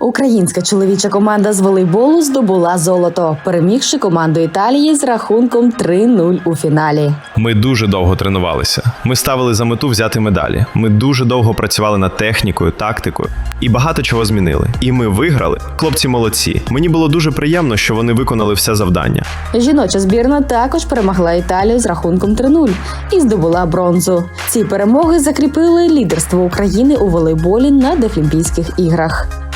Українська чоловіча команда з волейболу здобула золото, перемігши команду Італії з рахунком 3-0 у фіналі. Ми дуже довго тренувалися. Ми ставили за мету взяти медалі. Ми дуже довго працювали над технікою, тактикою і багато чого змінили. І ми виграли. Хлопці молодці. Мені було дуже приємно, що вони виконали все завдання. Жіноча збірна також перемогла Італію з рахунком 3-0 і здобула бронзу. Ці перемоги закріпили лідерство України у волейболі на Дефлімпійських іграх.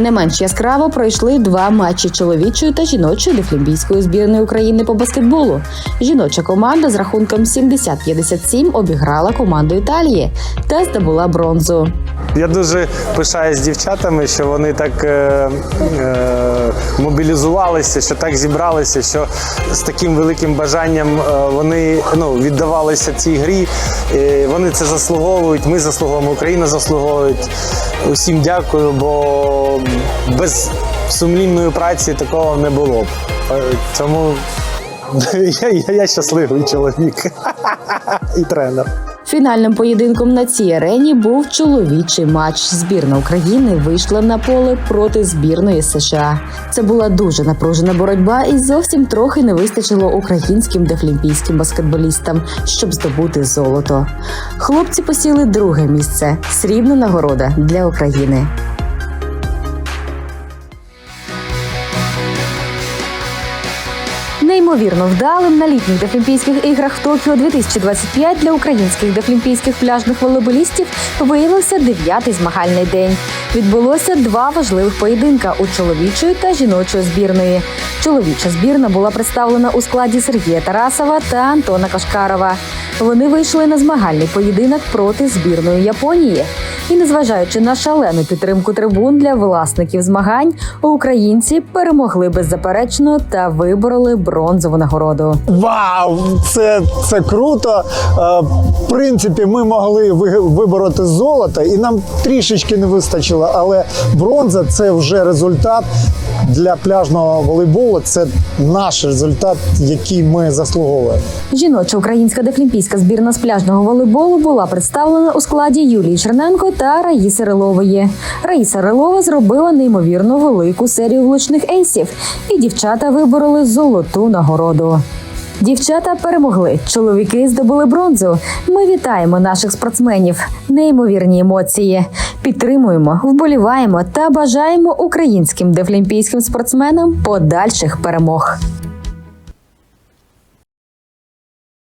Не менш яскраво пройшли два матчі чоловічої та жіночої дефлімпійської збірної України по баскетболу. Жіноча команда з рахунком 70-57 обіграла команду Італії та здобула бронзу. Я дуже пишаюсь дівчатами, що вони так е, е, мобілізувалися, що так зібралися, що з таким великим бажанням е, вони ну, віддавалися цій грі. Е, вони це заслуговують, ми заслуговуємо, Україна заслуговує. Усім дякую, бо без сумлінної праці такого не було б. Е, Тому я, я, я щасливий чоловік і тренер. Фінальним поєдинком на цій арені був чоловічий матч. Збірна України вийшла на поле проти збірної США. Це була дуже напружена боротьба, і зовсім трохи не вистачило українським дефлімпійським баскетболістам, щоб здобути золото. Хлопці посіли друге місце срібна нагорода для України. Неймовірно вдалим на літніх дефлімпійських іграх Токіо 2025 для українських дефлімпійських пляжних волейболістів виявився дев'ятий змагальний день. Відбулося два важливих поєдинка у чоловічої та жіночої збірної. Чоловіча збірна була представлена у складі Сергія Тарасова та Антона Кашкарова. Вони вийшли на змагальний поєдинок проти збірної Японії. І незважаючи на шалену підтримку трибун для власників змагань, українці перемогли беззаперечно та вибороли бронзову нагороду. Вау, це, це круто. Е, В принципі, ми могли ви- вибороти золото, і нам трішечки не вистачило, але бронза це вже результат для пляжного волейболу. Це наш результат, який ми заслуговуємо. Жіноча українська дефлімпійська збірна з пляжного волейболу була представлена у складі Юлії Черненко та Раїси Рилової. Раїса Рилова зробила неймовірно велику серію влучних ейсів, і дівчата вибороли золоту нагороду. Дівчата перемогли. Чоловіки здобули бронзу. Ми вітаємо наших спортсменів. Неймовірні емоції. Підтримуємо, вболіваємо та бажаємо українським дефлімпійським спортсменам подальших перемог.